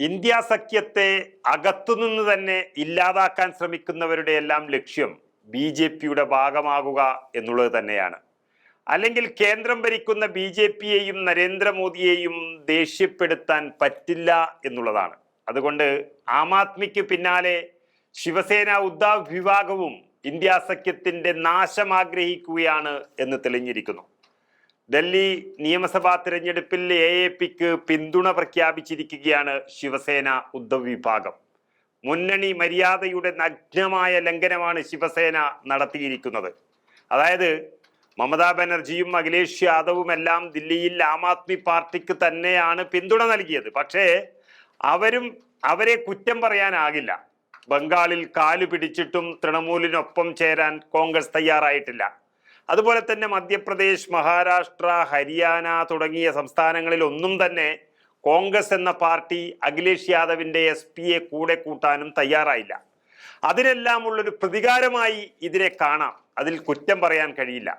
India സഖ്യത്തെ അകത്തുനിന്ന് തന്നെ ഇല്ലാതാക്കാൻ ശ്രമിക്കുന്നവരുടെ എല്ലാം ലക്ഷ്യം ബി ജെ പിയുടെ ഭാഗമാകുക എന്നുള്ളത് തന്നെയാണ്. അല്ലെങ്കിൽ കേന്ദ്രം ഭരിക്കുന്ന ബി ജെ പിയെയും നരേന്ദ്രമോദിയെയും ദേഷ്യപ്പെടുത്താൻ പറ്റില്ല എന്നുള്ളതാണ്. അതുകൊണ്ട് ആം ആദ്മിക്ക് പിന്നാലെ ശിവസേന ഉദ്ധാവ് വിഭാഗവും ഇന്ത്യ സഖ്യത്തിന്റെ നാശം ആഗ്രഹിക്കുകയാണ് എന്ന് തെളിഞ്ഞിരിക്കുന്നു. ഡൽഹി നിയമസഭാ തിരഞ്ഞെടുപ്പിൽ എ എ പിക്ക് പിന്തുണ പ്രഖ്യാപിച്ചിരിക്കുകയാണ് ശിവസേന ഉദ്ധവ് വിഭാഗം. മുന്നണി മര്യാദയുടെ നഗ്നമായ ലംഘനമാണ് ശിവസേന നടത്തിയിരിക്കുന്നത്. അതായത് മമതാ ബാനർജിയും അഖിലേഷ് യാദവുമെല്ലാം ദില്ലിയിൽ ആം ആദ്മി പാർട്ടിക്ക് തന്നെയാണ് പിന്തുണ നൽകിയത്. പക്ഷേ അവരും അവരെ കുറ്റം പറയാനാകില്ല. ബംഗാളിൽ കാലു പിടിച്ചിട്ടും തൃണമൂലിനൊപ്പം ചേരാൻ കോൺഗ്രസ് തയ്യാറായിട്ടില്ല. അതുപോലെ തന്നെ മധ്യപ്രദേശ് മഹാരാഷ്ട്ര ഹരിയാന തുടങ്ങിയ സംസ്ഥാനങ്ങളിലൊന്നും തന്നെ കോൺഗ്രസ് എന്ന പാർട്ടി അഖിലേഷ് യാദവിന്റെ എസ് പിയെ കൂടെ കൂട്ടാനും തയ്യാറായില്ല. അതിനെല്ലാം ഉള്ളൊരു പ്രതികാരമായി ഇതിനെ കാണാം. അതിൽ കുറ്റം പറയാൻ കഴിയില്ല.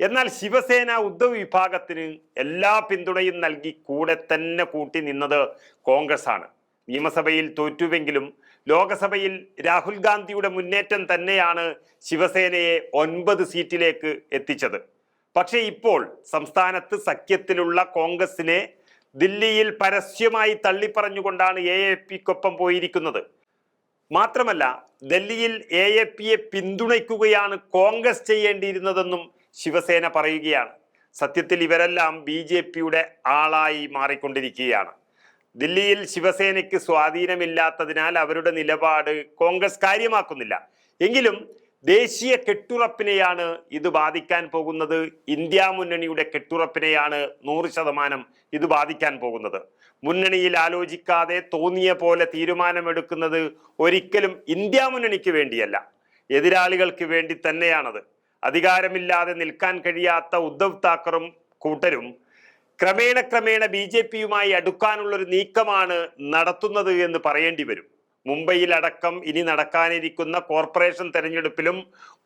എന്നാൽ ശിവസേന ഉദ്ധവ് വിഭാഗത്തിന് എല്ലാ പിന്തുണയും നൽകി കൂടെ തന്നെ കൂട്ടി നിന്നത് കോൺഗ്രസ് ആണ് നിയമസഭയിൽ തോറ്റുവെങ്കിലും ലോകസഭയിൽ രാഹുൽ ഗാന്ധിയുടെ മുന്നേറ്റം തന്നെയാണ് ശിവസേനയെ ഒൻപത് സീറ്റിലേക്ക് എത്തിച്ചത്. പക്ഷേ ഇപ്പോൾ സംസ്ഥാനത്ത് സഖ്യത്തിലുള്ള കോൺഗ്രസിനെ ദില്ലിയിൽ പരസ്യമായി തള്ളിപ്പറഞ്ഞുകൊണ്ടാണ് എ എ പിക്കൊപ്പം പോയിരിക്കുന്നത്. മാത്രമല്ല ഡൽഹിയിൽ എ എ പിയെ പിന്തുണയ്ക്കുകയാണ് കോൺഗ്രസ് ചെയ്യേണ്ടിയിരുന്നതെന്നും ശിവസേന പറയുകയാണ്. സത്യത്തിൽ ഇവരെല്ലാം ബി ജെ പിയുടെ ആളായി മാറിക്കൊണ്ടിരിക്കുകയാണ്. ദില്ലിയിൽ ശിവസേനയ്ക്ക് സ്വാധീനമില്ലാത്തതിനാൽ അവരുടെ നിലപാട് കോൺഗ്രസ് കാര്യമാക്കുന്നില്ല. എങ്കിലും ദേശീയ കെട്ടുറപ്പിനെയാണ് ഇത് ബാധിക്കാൻ പോകുന്നത്. ഇന്ത്യ മുന്നണിയുടെ കെട്ടുറപ്പിനെയാണ് നൂറ് ശതമാനം ഇത് ബാധിക്കാൻ പോകുന്നത്. മുന്നണിയിൽ ആലോചിക്കാതെ തോന്നിയ പോലെ തീരുമാനമെടുക്കുന്നത് ഒരിക്കലും ഇന്ത്യ മുന്നണിക്ക് വേണ്ടിയല്ല. എതിരാളികൾക്ക് വേണ്ടി തന്നെയാണത്. അധികാരമില്ലാതെ നിൽക്കാൻ കഴിയാത്ത ഉദ്ധവ് താക്കറും കൂട്ടരും ക്രമേണ ക്രമേണ ബി ജെ പിയുമായി അടുക്കാനുള്ളൊരു നീക്കമാണ് നടത്തുന്നത് എന്ന് പറയേണ്ടി വരും. മുംബൈയിൽ അടക്കം ഇനി നടക്കാനിരിക്കുന്ന കോർപ്പറേഷൻ തെരഞ്ഞെടുപ്പിലും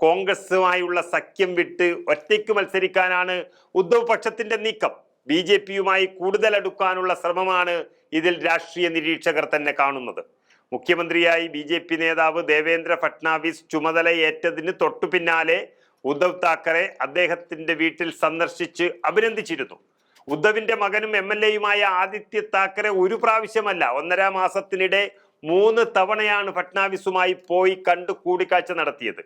കോൺഗ്രസുമായുള്ള സഖ്യം വിട്ട് ഒറ്റയ്ക്ക് മത്സരിക്കാനാണ് ഉദ്ധവ് പക്ഷത്തിന്റെ നീക്കം. ബി ജെ പിയുമായി കൂടുതൽ അടുക്കാനുള്ള ശ്രമമാണ് ഇതിൽ രാഷ്ട്രീയ നിരീക്ഷകർ തന്നെ കാണുന്നത്. മുഖ്യമന്ത്രിയായി ബി ജെ പി നേതാവ് ദേവേന്ദ്ര ഫട്നാവിസ് ചുമതലയേറ്റതിന് തൊട്ടു പിന്നാലെ ഉദ്ധവ് താക്കറെ അദ്ദേഹത്തിന്റെ വീട്ടിൽ സന്ദർശിച്ച് അഭിനന്ദിച്ചിരുന്നു. ഉദ്ധവിന്റെ മകനും എം എൽ എയുമായ ആദിത്യ താക്കറെ ഒരു പ്രാവശ്യമല്ല ഒന്നര മാസത്തിനിടെ മൂന്ന് തവണയാണ് ഫട്നാവിസുമായി പോയി കണ്ടു കൂടിക്കാഴ്ച നടത്തിയത്.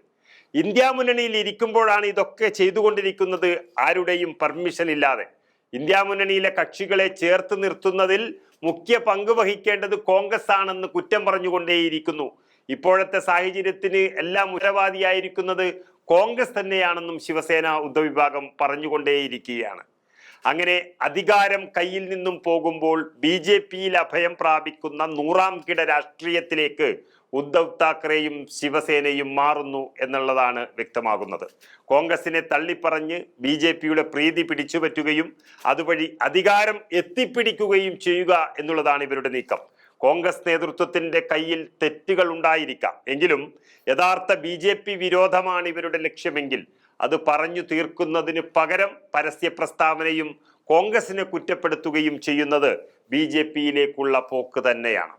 ഇന്ത്യ മുന്നണിയിൽ ഇരിക്കുമ്പോഴാണ് ഇതൊക്കെ ചെയ്തുകൊണ്ടിരിക്കുന്നത് ആരുടെയും പെർമിഷൻ ഇല്ലാതെ. ഇന്ത്യ മുന്നണിയിലെ കക്ഷികളെ ചേർത്ത് നിർത്തുന്നതിൽ മുഖ്യ പങ്ക് വഹിക്കേണ്ടത് കോൺഗ്രസ് ആണെന്ന് കുറ്റം പറഞ്ഞുകൊണ്ടേയിരിക്കുന്നു. ഇപ്പോഴത്തെ സാഹചര്യത്തിന് എല്ലാം ഉത്തരവാദിയായിരിക്കുന്നത് കോൺഗ്രസ് തന്നെയാണെന്നും ശിവസേന ഉദ്ധവിഭാഗം പറഞ്ഞുകൊണ്ടേയിരിക്കുകയാണ്. അങ്ങനെ അധികാരം കയ്യിൽ നിന്നും പോകുമ്പോൾ ബി ജെ പിയിൽ അഭയം പ്രാപിക്കുന്ന നൂറാം കിട രാഷ്ട്രീയത്തിലേക്ക് ഉദ്ധവ് താക്കറെയും ശിവസേനയും മാറുന്നു എന്നുള്ളതാണ് വ്യക്തമാകുന്നത്. കോൺഗ്രസിനെ തള്ളിപ്പറഞ്ഞ് ബി ജെ പിയുടെ പ്രീതി പിടിച്ചുപറ്റുകയും അതുവഴി അധികാരം എത്തിപ്പിടിക്കുകയും ചെയ്യുക എന്നുള്ളതാണ് ഇവരുടെ നീക്കം. കോൺഗ്രസ് നേതൃത്വത്തിന്റെ കയ്യിൽ തെറ്റുകൾ ഉണ്ടായിരിക്കാം. എങ്കിലും യഥാർത്ഥ ബി വിരോധമാണ് ഇവരുടെ ലക്ഷ്യമെങ്കിൽ അത് പറഞ്ഞു തീർക്കുന്നതിന് പകരം പരസ്യ പ്രസ്താവനയും കോൺഗ്രസിനെ കുറ്റപ്പെടുത്തുകയും ചെയ്യുന്നത് ബി ജെ പിയിലേക്കുള്ള പോക്ക് തന്നെയാണ്.